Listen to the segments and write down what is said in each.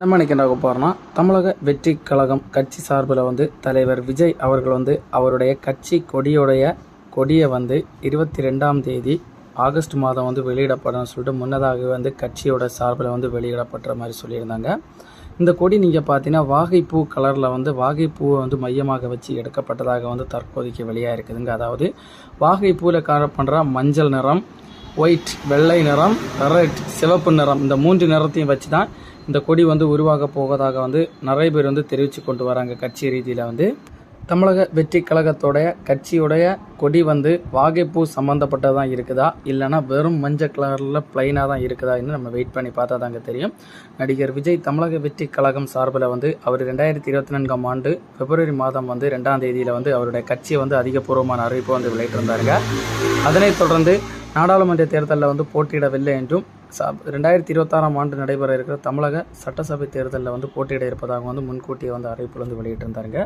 நம்ம இன்னைக்கு என்ன போகிறோம்னா தமிழக வெற்றி கழகம் கட்சி சார்பில் வந்து தலைவர் விஜய் அவர்கள் வந்து அவருடைய கட்சி கொடியுடைய கொடியை வந்து இருபத்தி ரெண்டாம் தேதி ஆகஸ்ட் மாதம் வந்து வெளியிடப்படும் சொல்லிட்டு முன்னதாகவே வந்து கட்சியோட சார்பில் வந்து வெளியிடப்பட்ட மாதிரி சொல்லியிருந்தாங்க. இந்த கொடி நீங்கள் பார்த்தீங்கன்னா வாகைப்பூ கலரில் வந்து வாகைப்பூவை வந்து மையமாக வச்சு எடுக்கப்பட்டதாக வந்து தற்போதைக்கு வெளியாக இருக்குதுங்க அதாவது வாகைப்பூவில் காணப்படுற மஞ்சள் நிறம் ஒயிட் வெள்ளை நிறம் ரெட் சிவப்பு நிறம் இந்த மூன்று நிறத்தையும் வச்சு தான் இந்த கொடி வந்து உருவாக போவதாக வந்து நிறைய பேர் வந்து தெரிவித்து கொண்டு வராங்க. கட்சி ரீதியில் வந்து தமிழக வெற்றி கழகத்தோடைய கட்சியுடைய கொடி வந்து வாகைப்பூ சம்மந்தப்பட்டதாக இருக்குதா? இல்லைன்னா வெறும் மஞ்சள் கலரில் பிளைனாக தான் இருக்குதா நம்ம வெயிட் பண்ணி பார்த்தா தாங்க தெரியும். நடிகர் விஜய் தமிழக வெற்றி கழகம் சார்பில் வந்து அவர் ரெண்டாயிரத்தி இருபத்தி நான்காம் ஆண்டு பிப்ரவரி மாதம் வந்து ரெண்டாம் தேதியில் வந்து அவருடைய கட்சியை வந்து அதிகபூர்வமான அறிவிப்பு வந்து வெளியிட்டிருந்தாருங்க. அதனைத் தொடர்ந்து நாடாளுமன்ற தேர்தலில் வந்து போட்டியிடவில்லை என்றும் ச ரெண்டாயிரத்தி இருபத்தாறாம் ஆண்டு நடைபெற இருக்கிற தமிழக சட்டசபை தேர்தலில் வந்து போட்டியிட இருப்பதாக வந்து முன்கூட்டியே வந்து அறிவிப்பில் வந்து வெளியிட்டிருந்தாருங்க.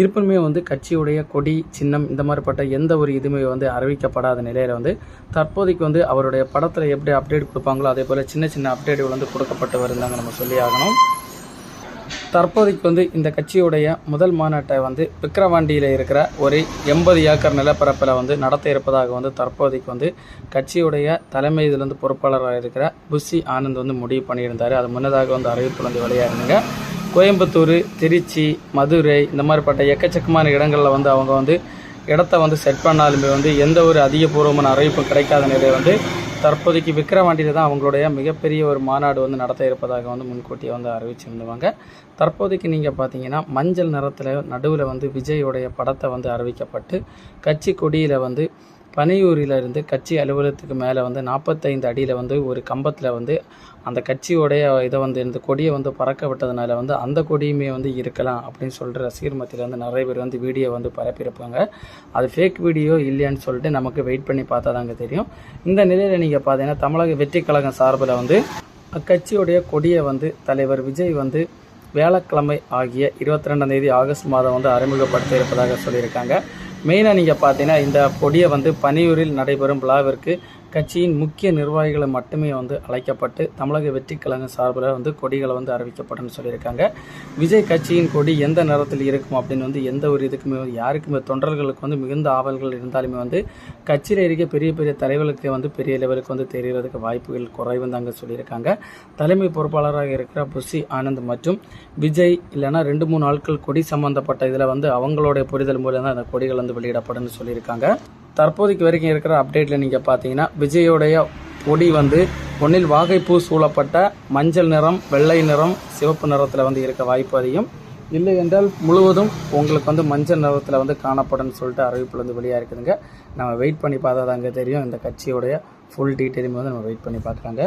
இருப்பினுமே வந்து கட்சியுடைய கொடி சின்னம் இந்த மாதிரிப்பட்ட எந்த ஒரு இதுவுமே வந்து அறிவிக்கப்படாத நிலையில் வந்து தற்போதைக்கு வந்து அவருடைய படத்தில் எப்படி அப்டேட் கொடுப்பாங்களோ அதே போல் சின்ன சின்ன அப்டேட்டுகள் வந்து கொடுக்கப்பட்டு வருந்தாங்க நம்ம சொல்லி ஆகணும். தற்போதைக்கு வந்து இந்த கட்சியுடைய முதல் மாநாட்டை வந்து விக்கிரவாண்டியில் இருக்கிற ஒரு எண்பது ஏக்கர் நிலப்பரப்பில் வந்து நடத்த இருப்பதாக வந்து தற்போதைக்கு வந்து கட்சியுடைய தலைமை இதில் வந்து பொறுப்பாளராக இருக்கிற புஷி ஆனந்த் வந்து முடிவு பண்ணியிருந்தார். அது முன்னதாக வந்து அறிவிப்பு வந்து வெளியாயிருந்தாங்க. கோயம்புத்தூர் திருச்சி மதுரை இந்த மாதிரிப்பட்ட எக்கச்சக்கமான இடங்களில் வந்து அவங்க வந்து இடத்த வந்து செட் பண்ணாலுமே வந்து எந்த ஒரு அதிகபூர்வமான அறிவிப்பும் கிடைக்காத நிலையை வந்து தற்போதைக்கு விக்கிரவாண்டியில் தான் அவங்களுடைய மிகப்பெரிய ஒரு மாநாடு வந்து நடத்த இருப்பதாக வந்து முன்கூட்டியே வந்து அறிவிச்சிருந்துவாங்க. தற்போதைக்கு நீங்கள் பார்த்தீங்கன்னா மஞ்சள் நிறத்தில் நடுவில் வந்து விஜயோடைய படத்தை வந்து அறிவிக்கப்பட்டு கட்சி கொடியில் வந்து பனையூரில் இருந்து கட்சி அலுவலகத்துக்கு மேலே வந்து நாற்பத்தைந்து அடியில் வந்து ஒரு கம்பத்தில் வந்து அந்த கட்சியோடைய இதை வந்து இந்த கொடியை வந்து பறக்க விட்டதுனால வந்து அந்த கொடியுமே வந்து இருக்கலாம் அப்படின்னு சொல்லிட்டு ரசிகர் மத்தியில் வந்து நிறைய பேர் வந்து வீடியோ வந்து பரப்பியிருப்பாங்க. அது ஃபேக் வீடியோ இல்லையான்னு சொல்லிட்டு நமக்கு வெயிட் பண்ணி பார்த்தா தாங்க தெரியும். இந்த நிலையில் நீங்கள் பார்த்தீங்கன்னா தமிழக வெற்றி கழகம் சார்பில் வந்து அக்கட்சியுடைய கொடியை வந்து தலைவர் விஜய் வந்து வியாழக்கிழமை ஆகிய இருபத்தி ரெண்டாம் தேதி ஆகஸ்ட் மாதம் வந்து அறிமுகப்படுத்த இருப்பதாக சொல்லியிருக்காங்க. மெயினாக நீங்கள் பார்த்தீங்கன்னா இந்த கொடியை வந்து பனியூரில் நடைபெறும் விழாவிற்கு கட்சியின் முக்கிய நிர்வாகிகளை மட்டுமே வந்து அழைக்கப்பட்டு தமிழக வெற்றி சார்பில் வந்து கொடிகளை வந்து அறிவிக்கப்படும் சொல்லியிருக்காங்க. விஜய் கட்சியின் கொடி எந்த நேரத்தில் இருக்கும் அப்படின்னு வந்து எந்த ஒரு இதுக்குமே வந்து யாருக்குமே தொண்டர்களுக்கு வந்து மிகுந்த ஆவல்கள் இருந்தாலுமே வந்து கட்சியில் இருக்க பெரிய பெரிய தலைவர்களுக்கு வந்து பெரிய லெவலுக்கு வந்து தெரிகிறதுக்கு வாய்ப்புகள் குறைவுன்னு தாங்க சொல்லியிருக்காங்க. தலைமை பொறுப்பாளராக இருக்கிற புஷி ஆனந்த் மற்றும் விஜய் இல்லைன்னா ரெண்டு மூணு ஆட்கள் கொடி சம்பந்தப்பட்ட இதில் வந்து அவங்களுடைய புரிதல் மூலம் தான் அந்த கொடிகள் வந்து வெளியிடப்படும்னு சொல்லியிருக்காங்க. தற்போதைக்கு வரைக்கும் இருக்கிற அப்டேட்டில் நீங்கள் பார்த்தீங்கன்னா விஜயோடைய கொடி வந்து ஒன்றில் வாகைப்பூ சூழப்பட்ட மஞ்சள் நிறம் வெள்ளை நிறம் சிவப்பு நிறத்தில் வந்து இருக்க வாய்ப்பு அதிகம். இல்லை என்றால் முழுவதும் உங்களுக்கு வந்து மஞ்சள் நிறத்தில் வந்து காணப்படும்னு சொல்லிட்டு அறிவிப்பில் வந்து வெளியாக இருக்குதுங்க. நம்ம வெயிட் பண்ணி பார்த்தா தாங்க தெரியும். இந்த கட்சியோடைய ஃபுல் டீட்டெயிலுமே வந்து நம்ம வெயிட் பண்ணி பார்க்குறாங்க.